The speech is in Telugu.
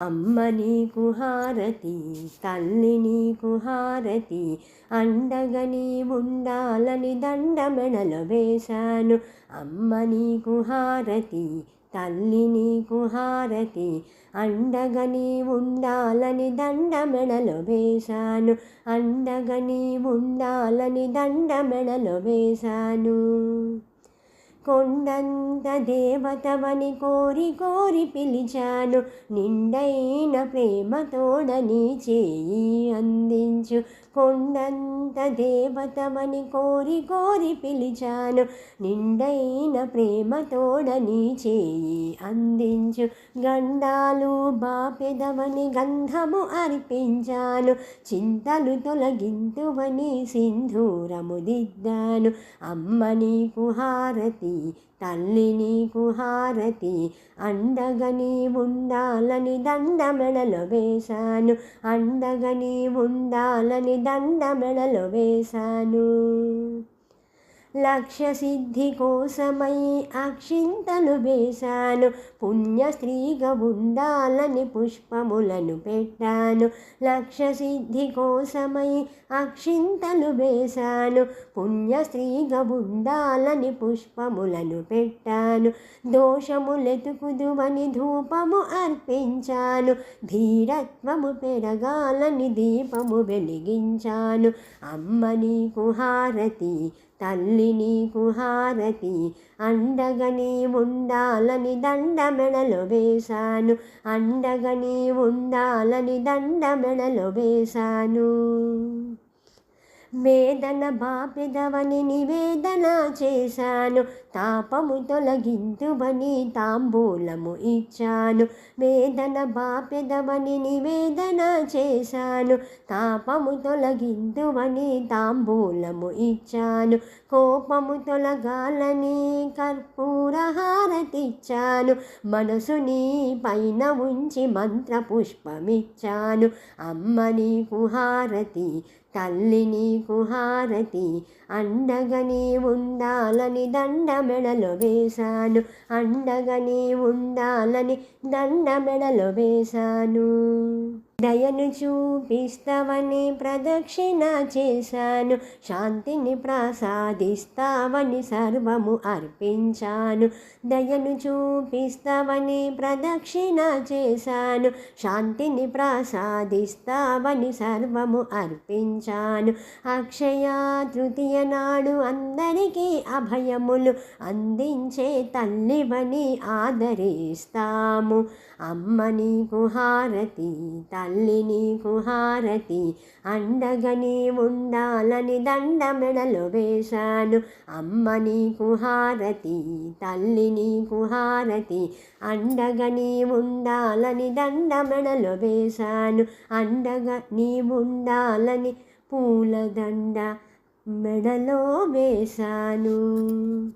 అమ్మ నీకు హారతి తల్లి నీకు హారతి అండగని ఉండాలని దండమెడల వేశాను. అమ్మ నీకు హారతి తల్లి నీకు హారతి అండగని ఉండాలని దండమెడల వేశాను. అండగని ఉండాలని దండమెడల వేశాను. కొండంత దేవతవని కోరి కోరి పిలిచాను. నిండైన ప్రేమతోడని చేయి అందించు. కొండంత దేవతమని కోరి కోరి పిలిచాను. నిండైన ప్రేమతోడని చేయి అందించు. గండాలు బాపెదవని గంధము అర్పించాను. చింతలు తొలగింతువని సింధూరము దిద్దాను. అమ్మ నీకు హారతి తల్లి నీకు హారతి అండగని ఉండాలని దండ మెడలో వేశాను. అండగని ఉండాలని దండ మెడలో వేశాను. లక్ష్య సిద్ధి కోసమై అక్షింతలు వేశాను. పుణ్య స్త్రీగా ఉండాలని పుష్పములను పెట్టాను. లక్ష్య సిద్ధి కోసమై అక్షింతలు వేశాను. పుణ్య స్త్రీగా ఉండాలని పుష్పములను పెట్టాను. దోషములెతుకుదువని ధూపము అర్పించాను. ధీరత్వము పెరగాలని దీపము వెలిగించాను. అమ్మ నీకు హారతి తల్లి నీకు హారతి అండగని ఉండాలని దండ మెడలో వేశాను. అండగని ఉండాలని దండ మెడలో వేశాను. వేదన బాపెదవని నివేదన చేశాను. తాపము తొలగింతువని తాంబూలము ఇచ్చాను. వేదన బాపెదవని నివేదన చేశాను. తాపము తొలగింతువని తాంబూలము ఇచ్చాను. కోపము తొలగాలని కర్పూరహారతిచ్చాను. మనసుని పైన ఉంచి మంత్ర అమ్మని కుహారతి హారతి తల్లి నీకు హారతి అండగని ఉండాలని దండ మెడలో వేశాను. అండగని ఉండాలని దండ మెడలో వేశాను. దయను చూపిస్తావని ప్రదక్షిణ చేశాను. శాంతిని ప్రసాదిస్తావని సర్వము అర్పించాను. దయను చూపిస్తావని ప్రదక్షిణ చేశాను. శాంతిని ప్రసాదిస్తావని సర్వము అర్పించాను. అక్షయ తృతీయ నాడు అందరికీ అభయములు అందించే తల్లివని ఆదరిస్తాము. అమ్మ నీకు హారతి తల్లి నీకు హారతి అండగని ఉండాలని దండ మెడలో వేశాను. అమ్మ నీకు హారతి తల్లి నీకు హారతి అండగని ఉండాలని దండ మెడలో వేశాను. అండగ నీ ఉండాలని పూలదండ మెడలో వేశాను.